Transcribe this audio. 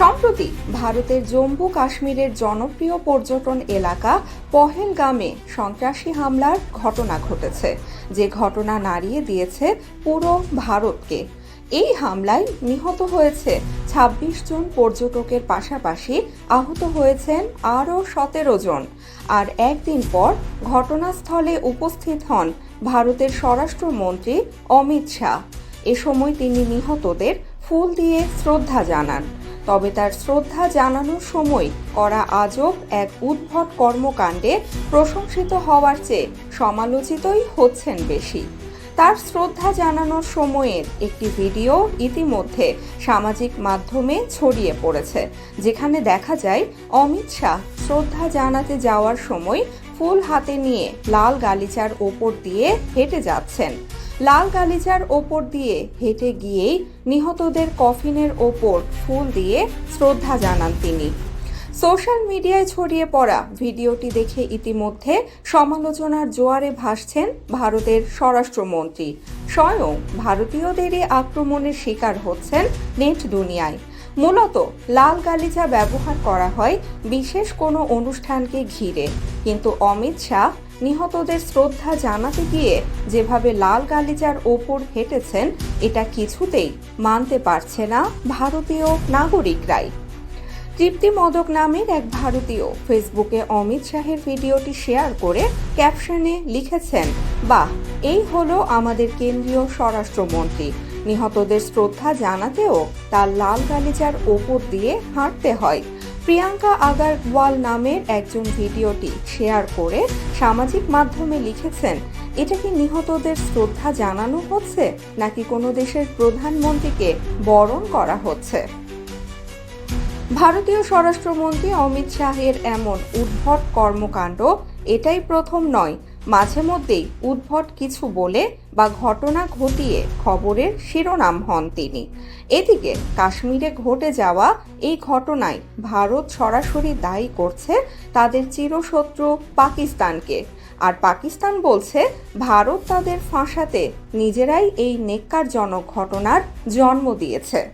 সম্প্রতি ভারতের জম্মু কাশ্মীরের জনপ্রিয় পর্যটন এলাকা পহেলগামে সন্ত্রাসী হামলার ঘটনা ঘটেছে। যে ঘটনা নাড়িয়ে দিয়েছে পুরো ভারতকে। এই হামলায় নিহত হয়েছে ২৬ জন পর্যটকের পাশাপাশি আহত হয়েছেন আরও সতেরো জন। আর একদিন পর ঘটনাস্থলে উপস্থিত হন ভারতের স্বরাষ্ট্রমন্ত্রী অমিত শাহ। এ সময় তিনি নিহতদের ফুল দিয়ে শ্রদ্ধা জানান। তবে তার শ্রদ্ধা জানানোর সময় করা আজব এক উদ্ভট কর্মকাণ্ডে প্রশংসিত হওয়ার চেয়ে সমালোচিতই হচ্ছেন বেশি। তার শ্রদ্ধা জানানোর সময়ের একটি ভিডিও ইতিমধ্যে সামাজিক মাধ্যমে ছড়িয়ে পড়েছে, যেখানে দেখা যায় অমিত শাহ শ্রদ্ধা জানাতে যাওয়ার সময় ফুল হাতে নিয়ে লাল গালিচার ওপর দিয়ে হেঁটে যাচ্ছেন। লাল গালিচার ওপর দিয়ে হেঁটে গিয়েই নিহতদের কফিনের ওপর ফুল দিয়ে শ্রদ্ধা জানান তিনি। সোশ্যাল মিডিয়ায় ছড়িয়ে পড়া ভিডিওটি দেখে ইতিমধ্যে সমালোচনার জোয়ারে ভাসছেন ভারতের স্বরাষ্ট্রমন্ত্রী। স্বয়ং ভারতীয়দেরই আক্রমণের শিকার হচ্ছেন নেট দুনিয়ায়। মূলত লাল গালিচা ব্যবহার করা হয় বিশেষ কোনো অনুষ্ঠানকে ঘিরে। কিন্তু অমিত শাহ নিহতদের শ্রদ্ধা জানাতে গিয়ে যেভাবে লাল গালিচার ওপর হেঁটেছেন, এটা কিছুতেই মানতে পারছে না ভারতীয় নাগরিকরাই। তৃপ্তি মদক নামের এক ভারতীয় ফেসবুকে অমিত শাহের ভিডিওটি শেয়ার করে ক্যাপশনে লিখেছেন, বাহ, এই হলো আমাদের কেন্দ্রীয় স্বরাষ্ট্রমন্ত্রী। নিহতদের শ্রদ্ধা জানাতেও তার লাল গালিচার ওপর দিয়ে হাঁটতে হয়। প্রিয়াঙ্কা আগারওয়াল নামের একজন ভিডিওটি শেয়ার করে সামাজিক মাধ্যমে লিখেছেন, এটা কি নিহতদের শ্রদ্ধা জানানো হচ্ছে, নাকি কোনো দেশের প্রধানমন্ত্রীকে বরণ করা হচ্ছে? ভারতীয় স্বরাষ্ট্রমন্ত্রী অমিত শাহের এমন উদ্ভট কর্মকাণ্ড এটাই প্রথম নয় মাঝে মধ্যেই উদ্ভট কিছু বলে বা ঘটনা ঘটিয়ে খবরের শিরোনাম হন তিনি। এদিকে কাশ্মীরে ঘটে যাওয়া এই ঘটনায় ভারত সরাসরি দায়ী করছে তাদের চিরশত্রু পাকিস্তানকে। আর পাকিস্তান বলছে, ভারত তাদের ফাঁসাতে নিজেরাই এই নেককারজনক ঘটনার জন্ম দিয়েছে।